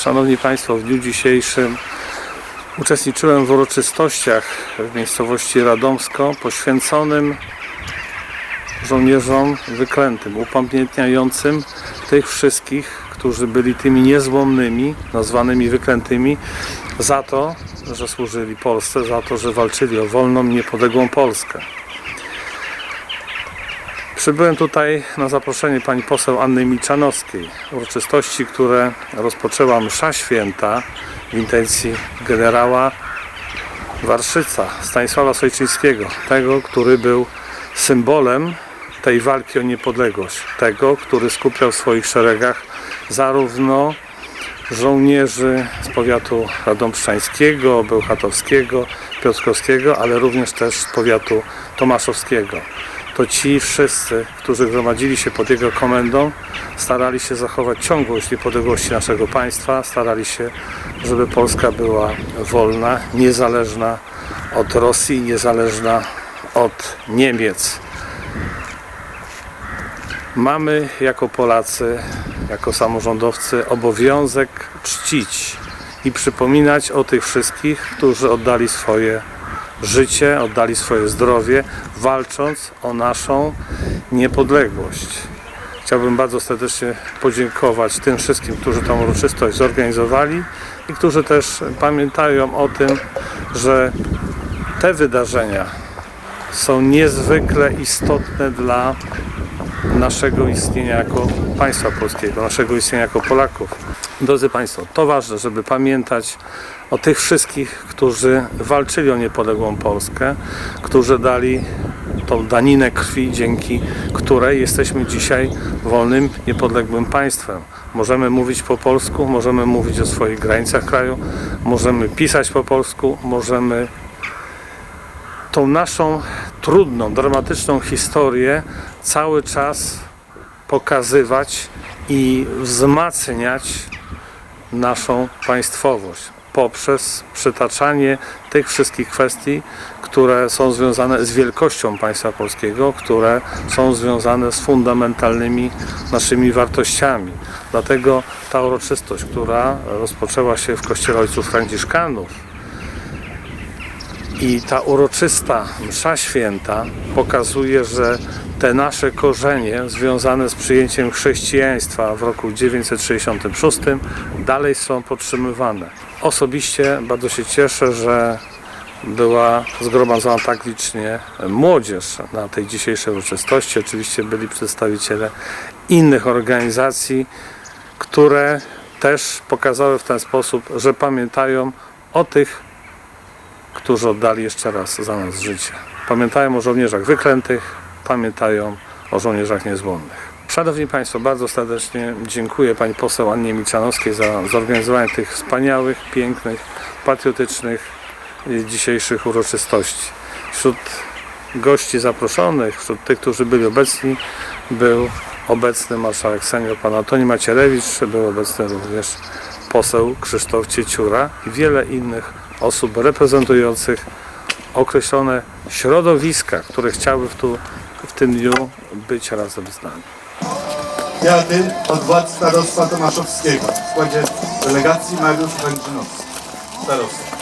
Szanowni Państwo, w dniu dzisiejszym uczestniczyłem w uroczystościach w miejscowości Radomsko poświęconym żołnierzom wyklętym, upamiętniającym tych wszystkich, którzy byli tymi niezłomnymi, nazwanymi wyklętymi, za to, że służyli Polsce, za to, że walczyli o wolną, niepodległą Polskę. Przybyłem tutaj na zaproszenie pani poseł Anny Milczanowskiej. Uroczystości, które rozpoczęła msza święta w intencji generała Warszyca, Stanisława Sojczyńskiego, tego, który był symbolem tej walki o niepodległość, tego, który skupiał w swoich szeregach zarówno żołnierzy z powiatu radomszczańskiego, bełchatowskiego, piotrkowskiego, ale również też z powiatu tomaszowskiego. To ci wszyscy, którzy gromadzili się pod jego komendą, starali się zachować ciągłość niepodległości naszego państwa, starali się, żeby Polska była wolna, niezależna od Rosji, niezależna od Niemiec. Mamy jako Polacy, jako samorządowcy obowiązek czcić i przypominać o tych wszystkich, którzy oddali swoje życie, oddali swoje zdrowie, walcząc o naszą niepodległość. Chciałbym bardzo serdecznie podziękować tym wszystkim, którzy tą uroczystość zorganizowali i którzy też pamiętają o tym, że te wydarzenia są niezwykle istotne dla naszego istnienia jako państwa polskiego, naszego istnienia jako Polaków. Drodzy Państwo, to ważne, żeby pamiętać o tych wszystkich, którzy walczyli o niepodległą Polskę, którzy dali tą daninę krwi, dzięki której jesteśmy dzisiaj wolnym, niepodległym państwem. Możemy mówić po polsku, możemy mówić o swoich granicach kraju, możemy pisać po polsku, możemy tą naszą trudną, dramatyczną historię cały czas pokazywać i wzmacniać naszą państwowość poprzez przytaczanie tych wszystkich kwestii, które są związane z wielkością państwa polskiego, które są związane z fundamentalnymi naszymi wartościami. Dlatego ta uroczystość, która rozpoczęła się w Kościele Ojców Franciszkanów, i ta uroczysta msza święta pokazuje, że te nasze korzenie związane z przyjęciem chrześcijaństwa w roku 966 dalej są podtrzymywane. Osobiście bardzo się cieszę, że była zgromadzona tak licznie młodzież na tej dzisiejszej uroczystości. Oczywiście byli przedstawiciele innych organizacji, które też pokazały w ten sposób, że pamiętają o tych którzy oddali jeszcze raz za nas życie. Pamiętają o żołnierzach wyklętych, pamiętają o żołnierzach niezłomnych. Szanowni Państwo, bardzo serdecznie dziękuję Pani poseł Annie Milczanowskiej za zorganizowanie tych wspaniałych, pięknych, patriotycznych dzisiejszych uroczystości. Wśród gości zaproszonych, wśród tych, którzy byli obecni, był obecny marszałek senior pan Antoni Macierewicz, był obecny również poseł Krzysztof Cieciura i wiele innych osób reprezentujących określone środowiska, które chciały w, tu, w tym dniu być razem z nami. Kwiaty od władz starostwa tomaszowskiego w składzie delegacji Mariusz Wędrzynowski, starosta.